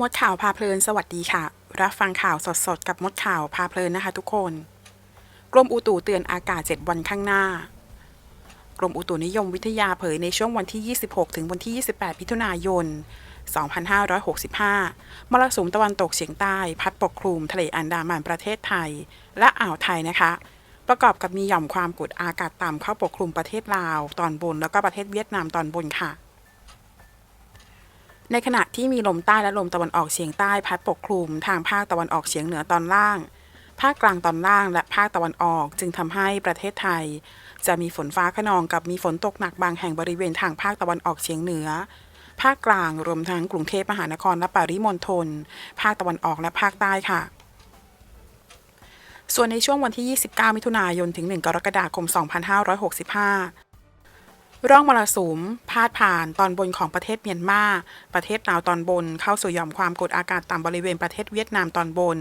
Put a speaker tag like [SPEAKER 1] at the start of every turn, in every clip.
[SPEAKER 1] มดข่าวพาเพลิน สวัสดีค่ะ รับฟังข่าวสดๆ กับมดข่าวพาเพลินนะคะทุกคน กรมอุตุเตือนอากาศ 7 วันข้างหน้า กรมอุตุนิยมวิทยาเผยในช่วงวันที่ 26 ถึงวันที่ 28 มิถุนายน 2565 มรสุมตะวันตกเฉียงใต้ พัดปกคลุมทะเลอันดามันประเทศไทย และอ่าวไทยนะคะ ประกอบกับมีหย่อมความกดอากาศต่ำเข้าปกคลุมประเทศลาวตอนบนแล้วก็ประเทศเวียดนามตอนบนค่ะ ในขณะที่มีลมใต้และลมตะวันออกเฉียงใต้พัดปกคลุมทางภาคตะวันออกเฉียงเหนือตอนล่าง ภาคกลางตอนล่างและภาคตะวันออกจึงทำให้ประเทศไทย จะมีฝนฟ้าขนองกับมีฝนตกหนักบางแห่งบริเวณทางภาคตะวันออกเฉียงเหนือ ภาคกลางรวมทั้งกรุงเทพมหานครและปริมณฑลภาคตะวันออกและภาคใต้ค่ะส่วนในช่วงวันที่ 29 มิถุนายน ถึง 1 กรกฎาคม 2565 ร่องมรสุมพาดผ่านตอนบนของประเทศเมียนมา ประเทศลาวตอนบน เข้าสู่หย่อมความกดอากาศต่ำบริเวณประเทศเวียดนามตอนบน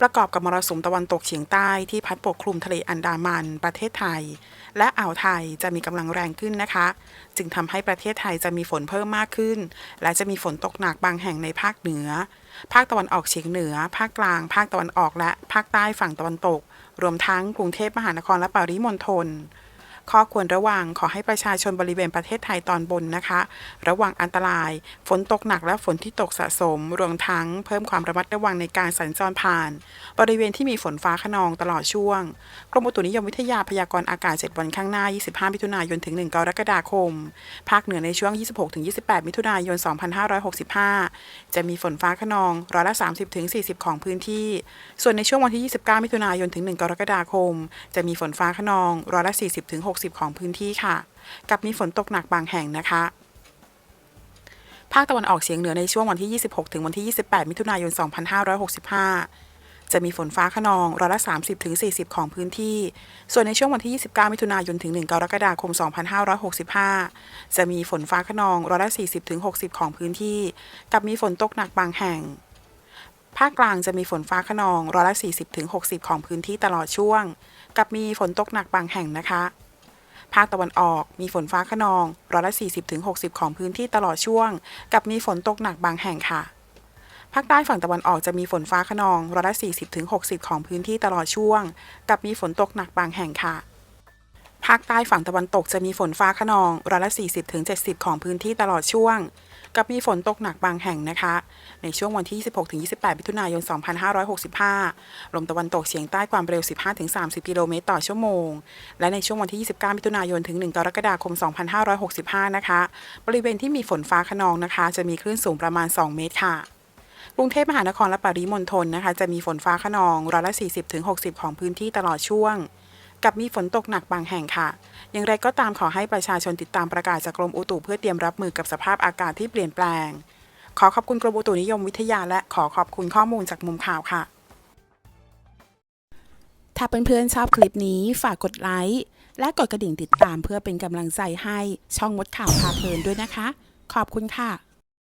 [SPEAKER 1] ประกอบกับมรสุมตะวันตกเฉียงใต้ที่พัดปกคลุมทะเลอันดามัน ประเทศไทย และอ่าวไทยจะมีกำลังแรงขึ้นนะคะ จึงทำให้ประเทศไทยจะมีฝนเพิ่มมากขึ้น และจะมีฝนตกหนักบางแห่งในภาคเหนือ ภาคตะวันออกเฉียงเหนือ ภาคกลาง ภาคตะวันออกและภาคใต้ฝั่งตะวันตก รวมทั้งกรุงเทพมหานครและปริมณฑล ข้อควรระวังขอให้ประชาชนบริเวณประเทศไทยตอนบนนะคะ ระวังอันตราย ฝนตกหนักและฝนที่ตกสะสม รวมทั้งเพิ่มความระมัดระวังในการสัญจรผ่าน บริเวณที่มีฝนฟ้าขนองตลอดช่วง กรมอุตุนิยมวิทยาพยากรณ์อากาศ 7 วันข้างหน้า 25 มิถุนายนถึง 1 กรกฎาคม ภาคเหนือในช่วง 26ถึง28 มิถุนายน 2565 จะมีฝนฟ้าขนองร้อยละ 30ถึง40 ของพื้นที่ ส่วนในช่วงวันที่ 29 มิถุนายนถึง 1 กรกฎาคม จะมีฝนฟ้าขนองร้อยละ 40ถึง60 ของพื้นที่ค่ะ กับมีฝนตกหนักบางแห่งนะคะ ภาคตะวันออกเฉียงเหนือในช่วงวันที่ 26 ถึงวันที่ 28 มิถุนายน 2565 จะมีฝนฟ้าขนองร้อยละ30 ถึง 40 ของพื้นที่ ส่วนในช่วงวันที่ 29 มิถุนายน ถึง 1 กรกฎาคม 2565 จะมีฝนฟ้าขนองร้อยละ40 ถึง 60 ของพื้นที่ กับมีฝนตกหนักบางแห่งภาคกลางจะมีฝนฟ้าขนองร้อยละ40ถึง60 ของพื้นที่ตลอดช่วง กับมีฝนตกหนักบางแห่งนะคะ ภาคตะวันออกมีฝนฟ้าขนองร้อยละ40ถึง60 ของพื้นที่ตลอดช่วง กับมีฝนตกหนักบางแห่งค่ะภาคใต้ฝั่งตะวันออกจะมีฝนฟ้าขนองร้อยละ40ถึง60 ของพื้นที่ตลอดช่วง กับมีฝนตกหนักบางแห่งค่ะ ภาคใต้ฝั่งตะวันตกจะมีฝนฟ้าขนองร้อยละ40ถึง70 ของพื้นที่ตลอดช่วง กับมีฝนตกหนักบางแห่งนะคะ ในช่วงวันที่ 26ถึง28มิถุนายน 2565 ลมตะวันตกเฉียงใต้ความเร็ว 15ถึง30 กิโลเมตรต่อชั่วโมง และในช่วงวันที่ 29มิถุนายนถึง 1 กรกฎาคม 2565 นะคะ บริเวณที่มีฝนฟ้าขนองนะคะ จะมีคลื่นสูงประมาณ 2 เมตรค่ะกรุงเทพมหานครและปริมณฑลนะคะ จะมีฝนฟ้าขนองร้อยละ40ถึง60 ของพื้นที่ตลอดช่วง กับมีฝนตกหนักบางแห่งค่ะ อย่างไรก็ตามขอให้ประชาชนติดตามประกาศจากกรมอุตุเพื่อเตรียมรับมือกับสภาพอากาศที่เปลี่ยนแปลง ขอขอบคุณกรมอุตุนิยมวิทยาและขอขอบคุณข้อมูลจากมุมข่าวค่ะ ถ้าเพื่อนๆชอบคลิปนี้ฝากกดไลค์และกดกระดิ่งติดตามเพื่อเป็นกำลังใจให้ช่องมดข่าวพาเพลินด้วยนะคะ ขอบคุณค่ะ